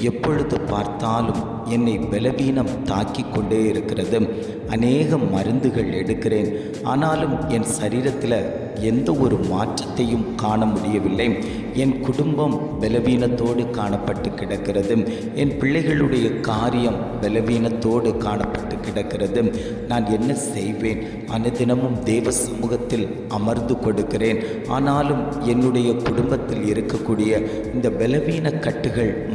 எப்பொழுது பார்த்தாலும் என்னை பலவீனம் தாக்கி கொண்டே இருக்கிறது. அநேக மருந்துகள் எடுக்கிறேன். ஆனாலும் என் சரீரத்தில் எந்த ஒரு மாற்றத்தையும் காண முடியவில்லை. என் குடும்பம் பலவீனத்தோடு காணப்பட்டு கிடக்கிறது. என் பிள்ளைகளுடைய காரியம் பலவீனத்தோடு காணப்பட்டு கிடக்கிறது. நான் என்ன செய்வேன்? அனுதினமும் தேவ சமூகத்தில் அமர்ந்து கொடுக்கிறேன். ஆனாலும் என்னுடைய குடும்பத்தில் இருக்கக்கூடிய இந்த பலவீன கட்டுகள்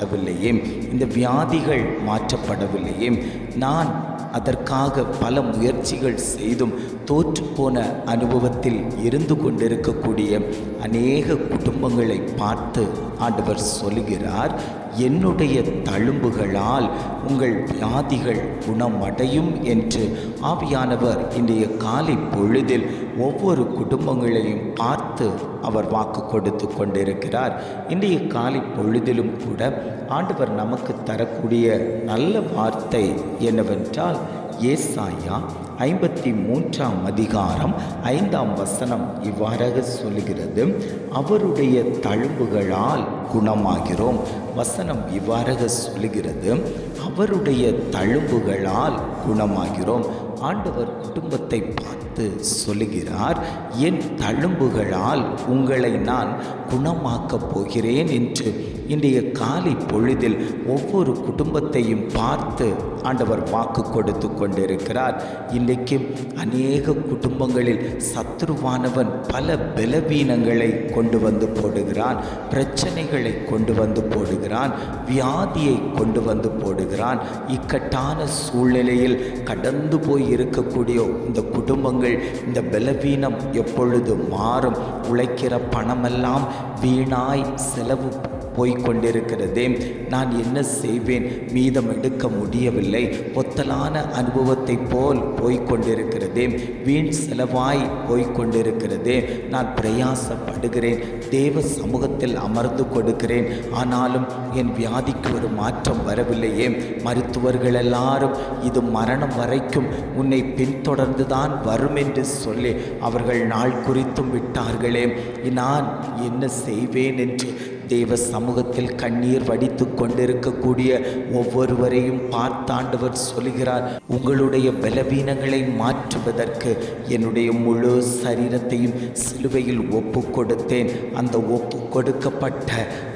மாற்றப்படவில்லையே. இந்த வியாதிகள் மாற்றப்படவில்லையே. நான் அதற்காக பல முயற்சிகள் செய்தும் தோற்றுப்போன அனுபவத்தில் இருந்து கொண்டிருக்கக்கூடிய அநேக குடும்பங்களை பார்த்து ஆண்டவர் சொல்கிறார் என்னுடைய தழும்புகளால் உங்கள் வியாதிகள் குணமடையும் என்று ஆவியானவர் இன்றைய காலை பொழுதில் ஒவ்வொரு குடும்பங்களையும் பார்த்து அவர் வாக்கு கொடுத்து கொண்டிருக்கிறார். இன்றைய காலை பொழுதிலும் கூட ஆண்டவர் நமக்கு தரக்கூடிய நல்ல வார்த்தை என்னவென்றால் ஏசாயா ஐம்பத்தி மூன்றாம் அதிகாரம் ஐந்தாம் வசனம் இவ்வாறாக சொல்லுகிறது. அவருடைய தழும்புகளால் குணமாகிறோம். வசனம் இவ்வாறாக சொல்லுகிறது. அவருடைய தழும்புகளால் குணமாகிறோம். ஆண்டவர் குடும்பத்தை பார்த்து சொல்லுகிறார் என் தழும்புகளால் உங்களை நான் குணமாக்கப் போகிறேன் என்று இன்றைய காலை பொழுதில் ஒவ்வொரு குடும்பத்தையும் பார்த்து ஆண்டவர் வாக்கு கொடுத்து கொண்டிருக்கிறார். இன்றைக்கு அநேக குடும்பங்களில் சத்ருவானவன் பல பலவீனங்களை கொண்டு வந்து போடுகிறான். பிரச்சனைகளை கொண்டு வந்து போடுகிறான். வியாதியை கொண்டு வந்து போடுகிறான். இக்கட்டான சூழ்நிலையில் கடந்து போய் இருக்கக்கூடிய இந்த குடும்பங்கள் இந்த பலவீனம் எப்பொழுது மாறும்? உழைக்கிற பணமெல்லாம் வீணாய் செலவு போய்கொண்டிருக்கிறதே நான் என்ன செய்வேன்? மீதம் எடுக்க முடியவில்லை. பொத்தலான அனுபவத்தை போல் போய்கொண்டிருக்கிறதே வீண் செலவாய் போய்கொண்டிருக்கிறதே நான் பிரயாசப்படுகிறேன். தேவ சமூகத்தில் அமர்ந்து கொடுக்கிறேன். ஆனாலும் என் வியாதிக்கு ஒரு மாற்றம் வரவில்லையே. மருத்துவர்கள் எல்லாரும் இது மரணம் வரைக்கும் உன்னை பின்தொடர்ந்து தான் வரும் என்று சொல்லி அவர்கள் நாள் குறித்தும் விட்டார்களே. நான் என்ன செய்வேன் என்று தேவ சமூகத்தில் கண்ணீர் வடித்து கொண்டிருக்கக்கூடிய ஒவ்வொருவரையும் பார்த்தாண்டவர் சொல்கிறார் உங்களுடைய பலவீனங்களை மாற்றுவதற்கு என்னுடைய முழு சரீரத்தையும் சிலுவையில் ஒப்பு கொடுத்தேன். அந்த ஒப்பு கொடுக்கப்பட்ட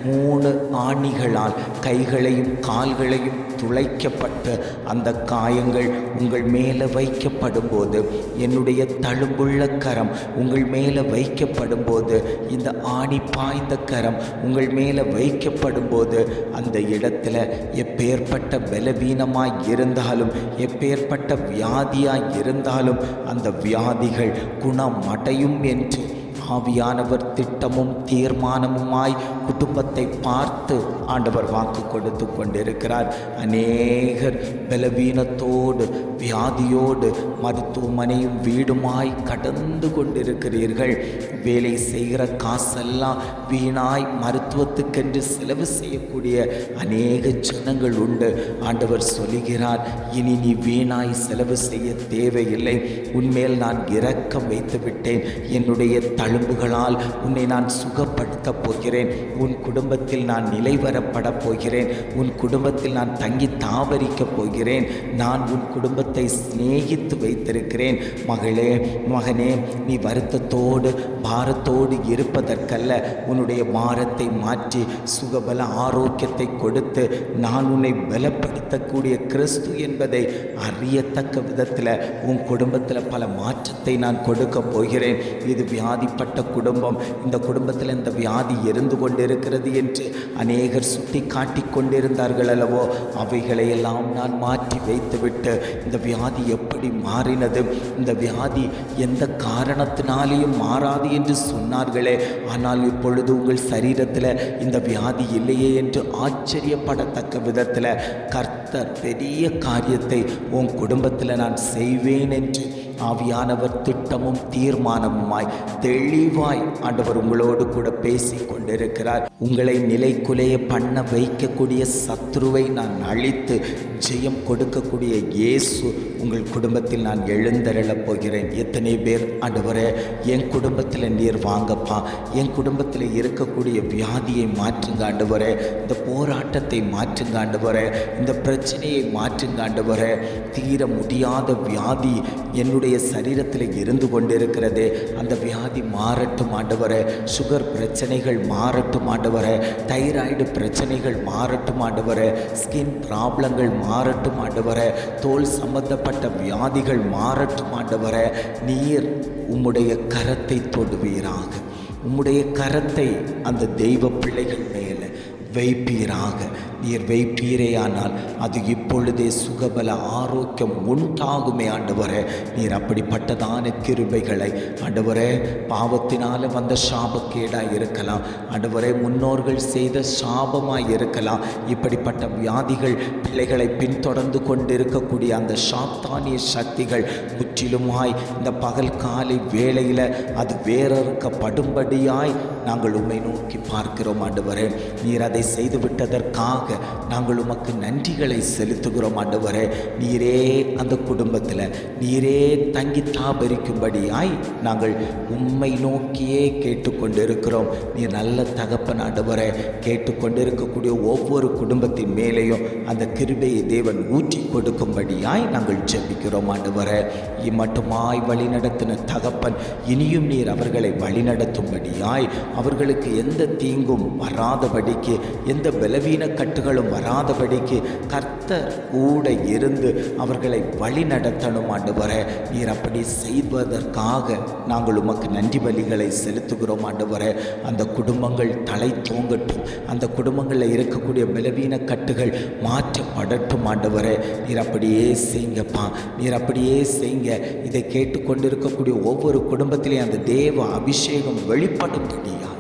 மூணு ஆணிகளால் கைகளையும் கால்களையும் துளைக்கப்பட்ட அந்த காயங்கள் உங்கள் மேலே வைக்கப்படும் போது என்னுடைய தழும்புள்ள கரம் உங்கள் மேலே வைக்கப்படும் போது இந்த ஆணி பாய்ந்த கரம் உங்கள் மேலே வைக்கப்படும் போது அந்த இடத்துல எப்பேற்பட்ட பலவீனமாய் இருந்தாலும் எப்பேற்பட்ட வியாதியாய் இருந்தாலும் அந்த வியாதிகள் குணமடையும் என்று ஆவியானவர் திட்டமும் தீர்மானமுமாய் குடும்பத்தை பார்த்து ஆண்டவர் வாக்கு கொடுத்து கொண்டிருக்கிறார். அநேகர் பலவீனத்தோடு வியாதியோடு மருத்துவமனையும் வீடுமாய் கடந்து கொண்டிருக்கிறீர்கள். வேலை செய்கிற காசெல்லாம் வீணாய் மருத்துவத்துக்கென்று செலவு செய்யக்கூடிய அநேக ஜனங்கள் உண்டு. ஆண்டவர் சொல்லுகிறார் இனி நீ வீணாய் செலவு செய்ய தேவையில்லை. உன்மேல் நான் இரக்கம் வைத்து விட்டேன் என்னுடைய எலும்புகளால் உன்னை நான் சுகப்படுத்தப் போகிறேன். உன் குடும்பத்தில் நான் நிலைவரப்படப் போகிறேன். உன் குடும்பத்தில் நான் தங்கி தாவரிக்கப் போகிறேன். நான் உன் குடும்பத்தை சிநேகித்து வைத்திருக்கிறேன். மகளே மகனே நீ வருத்தத்தோடு பாரத்தோடு இருப்பதற்கல்ல. உன்னுடைய பாரத்தை மாற்றி சுகபல ஆரோக்கியத்தை கொடுத்து நான் உன்னை பலப்படுத்தக்கூடிய கிறிஸ்து என்பதை அறியத்தக்க விதத்தில் உன் குடும்பத்தில் பல மாற்றத்தை நான் கொடுக்க போகிறேன். இது வியாதிப்பட்ட குடும்பம். இந்த குடும்பத்தில் இந்த வியாதி இருந்து கொண்டிருக்கிறது என்று அநேகர் சுட்டி காட்டி கொண்டிருந்தார்கள் அல்லவோ அவைகளை எல்லாம் நான் மாற்றி வைத்துவிட்டு இந்த வியாதி எப்படி மாறினது? இந்த வியாதி எந்த காரணத்தினாலேயும் மாறாது என்று சொன்னார்களே. ஆனால் இப்பொழுது உங்கள் சரீரத்தில் இந்த வியாதி இல்லையே என்று ஆச்சரியப்படத்தக்க விதத்தில் கர்த்தர் பெரிய காரியத்தை உன் குடும்பத்தில் நான் செய்வேன் என்று ஆவியானவர் திட்டமும் தீர்மானமுமாய் தெளிவாய் ஆண்டவர் உங்களோடு கூட பேசி கொண்டிருக்கிறார். உங்களை நிலைக்குலைய பண்ண வைக்கக்கூடிய சத்ருவை நான் அழித்து ஜெயம் கொடுக்கக்கூடிய இயேசு உங்கள் குடும்பத்தில் நான் எழுந்தருளப் போகிறேன். எத்தனை பேர் ஆண்டவரே என் குடும்பத்தில் நீர் வாங்கப்பா. என் குடும்பத்தில் இருக்கக்கூடிய வியாதியை மாற்றுங்க ஆண்டவரே. இந்த போராட்டத்தை மாற்றுங்க ஆண்டவரே. இந்த பிரச்சனையை மாற்றுங்க ஆண்டவரே. தீர முடியாத வியாதி என்னுடைய சரீரத்தில் இருந்து கொண்டிருக்கிறதே அந்த வியாதி மாறட்டும் ஆண்டவரே சுகர் பிரச்சனைகள் மாறட்டும் ஆண்டவரே தைராய்டு பிரச்சனைகள் மாறட்டும் ஆண்டவரே ஸ்கின் ப்ராப்ளங்கள் மாறட்டும் ஆண்டவரே தோல் சம்பந்தப்பட்ட வியாதிகள் மாறட்டும் ஆண்டவரே நீர் உம்முடைய கரத்தை தொடுவீராக. உம்முடைய கரத்தை அந்த தெய்வ பிள்ளைகள் மேலே வைப்பீராக. நீர் வைப்பீரேயானால் அது இப்பொழுதே சுகபல ஆரோக்கியம் உண்டாகுமே ஆண்டவரே. நீர் அப்படிப்பட்டதான கிருபைகளை ஆண்டவரே பாவத்தினால வந்த சாபக்கேடாக இருக்கலாம். ஆண்டவரே முன்னோர்கள் செய்த சாபமாய் இருக்கலாம். இப்படிப்பட்ட வியாதிகள் பிள்ளைகளை பின்தொடர்ந்து கொண்டிருக்கக்கூடிய அந்த சாத்தானிய சக்திகள் முற்றிலுமாய் இந்த பகல் காலை வேளையில் அது வேறறுக்கப்படும்படியாய் நாங்கள் உம்மை நோக்கி பார்க்கிறோம் ஆண்டவரே. நீர் அதை செய்துவிட்டதற்காக நாங்கள் உமக்கு நன்றிகளை செலுத்துகிறோம் ஆண்டவரே. நீரே அந்த குடும்பத்தில் நீரே தங்கி தாபரிக்கும்படியாய் நாங்கள் உம்மை நோக்கியே கேட்டுக்கொண்டிருக்கிறோம். நீர் நல்ல தகப்பன் ஆண்டவரே. கேட்டுக்கொண்டிருக்கக்கூடிய ஒவ்வொரு குடும்பத்தின் மேலேயும் அந்த கிருபையை தேவன் ஊற்றி கொடுக்கும்படியாய் நாங்கள் ஜெபிக்கிறோம் ஆண்டவரே. இம்மட்டுமாய் வழிநடத்தின தகப்பன் இனியும் நீர் அவர்களை வழிநடத்தும்படியாய் அவர்களுக்கு எந்த தீங்கும் வராதபடிக்கு எந்த பலவீன கட்டுகளும் வராதபடிக்கு கர்த்த கூட இருந்து அவர்களை வழி நடத்தணும் ஆண்டவரே. நீர் அப்படி செய்வதற்காக நாங்கள் உமக்கு நன்றி பலிகளை செலுத்துகிறோம் ஆண்டவரே. அந்த குடும்பங்கள் தலை தூங்கட்டும். அந்த குடும்பங்களில் இருக்கக்கூடிய பலவீன கட்டுகள் மாற்றப்படட்டும் ஆண்டவரே. நீர் அப்படியே செய்யுங்கப்பா. நீர் அப்படியே செய்யுங்க. இதை கேட்டுக்கொண்டிருக்கக்கூடிய ஒவ்வொரு குடும்பத்திலையும் அந்த தேவ அபிஷேகம் வெளிப்படும்படியா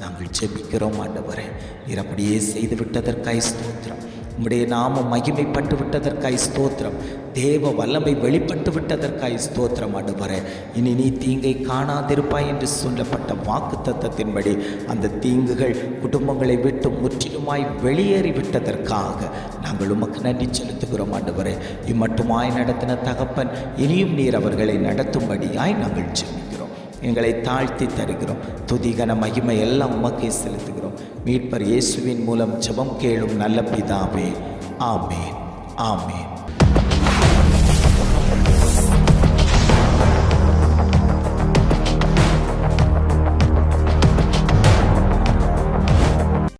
நாங்கள் ஜெபிக்கிறோம் ஆண்டவரே. நீர் அப்படியே செய்து விட்டதற்காய் ஸ்தோத்திரம். உம்முடைய நாமம் மகிமைப்பட்டு விட்டதற்காய் ஸ்தோத்திரம். தேவ வல்லமை வெளிப்பட்டு விட்டதற்காய் ஸ்தோத்திரம் ஆண்டவரே. இனி நீ தீங்கை காணாதிருப்பாய் என்று சொல்லப்பட்ட வாக்கு தத்தத்தின்படி அந்த தீங்குகள் குடும்பங்களை விட்டு முற்றிலுமாய் வெளியேறி விட்டதற்காக நாங்கள் உமக்கு நன்றி செலுத்துகிறோம் ஆண்டவரே. இம்மட்டுமாய் நடத்தின தகப்பன் இனியும் நீர் அவர்களை நடத்தும்படியாய் நாங்கள் ஜெபிக்கிறோம். எங்களை தாழ்த்தி தருகிறோம். துதிகன மகிமை எல்லாம் உமக்கே செலுத்துகிறோம். மீட்பர் இயேசுவின் மூலம் ஜெபம் கேளும் நல்ல பிதாவே. ஆமேன். ஆமேன்.